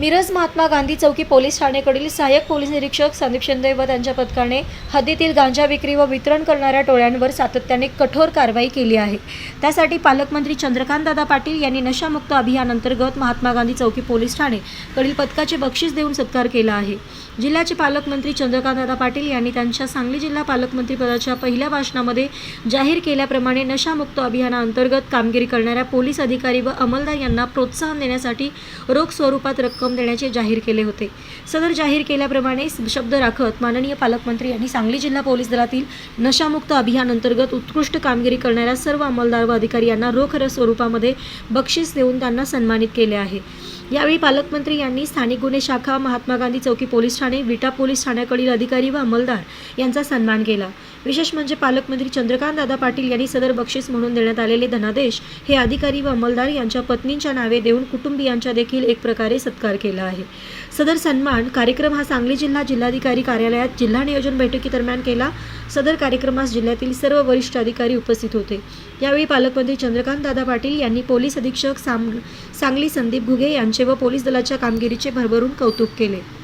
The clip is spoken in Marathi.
मिरज महात्मा गांधी चौकी पोलीस ठाणेकडील सहाय्यक पोलीस निरीक्षक संदीप शिंदे व त्यांच्या पथकाने हद्दीतील गांजा विक्री व वितरण करणाऱ्या टोळ्यांवर सातत्याने कठोर कारवाई केली आहे. त्यासाठी पालकमंत्री चंद्रकांतदादा पाटील यांनी नशामुक्त अभियानांतर्गत महात्मा गांधी चौकी पोलीस ठाणेकडील पथकाचे बक्षीस देऊन सत्कार केला आहे. जिल्ह्याचे पालकमंत्री चंद्रकांतदादा पाटील यांनी त्यांच्या सांगली जिल्हा पालकमंत्रीपदाच्या पहिल्या भाषणामध्ये जाहीर केल्याप्रमाणे नशामुक्त अभियानाअंतर्गत कामगिरी करणाऱ्या पोलीस अधिकारी व अंमलदार यांना प्रोत्साहन देण्यासाठी रोख स्वरूपात रक्कम देण्याचे जाहीर केले होते. सदर जाहीर केल्याप्रमाणे शब्द राखत माननीय पालकमंत्री यांनी सांगली जिल्हा पोलीस दलातील नशामुक्त अभियान अंतर्गत उत्कृष्ट कामगिरी करणाऱ्या सर्व अंमलदार व अधिकारी यांना रोख स्वरूपामध्ये बक्षीस देऊन त्यांना सन्मानित केले आहे. यावेळी पालकमंत्री यांनी स्थानिक गुन्हे शाखा महात्मा गांधी चौकी पोलीस ठाणे विटा पोलीस ठाण्याकडील अधिकारी व अंमलदार यांचा सन्मान केला. विशेष म्हणजे पालकमंत्री चंद्रकांत दादा पाटील यांनी सदर बक्षीस म्हणून देण्यात आलेले धनादेश हे अधिकारी व अंमलदार यांच्या पत्नींच्या नावे देऊन कुटुंबियांच्या देखील एक प्रकारे सत्कार केला आहे. सदर सन्मान कार्यक्रम हा सांगली जिल्हा जिल्हाधिकारी कार्यालयात जिल्हा नियोजन बैठकीदरम्यान केला. सदर कार्यक्रमास जिल्ह्यातील सर्व वरिष्ठ अधिकारी उपस्थित होते. यावेळी पालकमंत्री चंद्रकांत दादा पाटील यांनी पोलीस अधीक्षक सांगली संदीप घुगे यांच्या व पोलीस दलाच्या कामगिरीचे भरभरून कौतुक केले.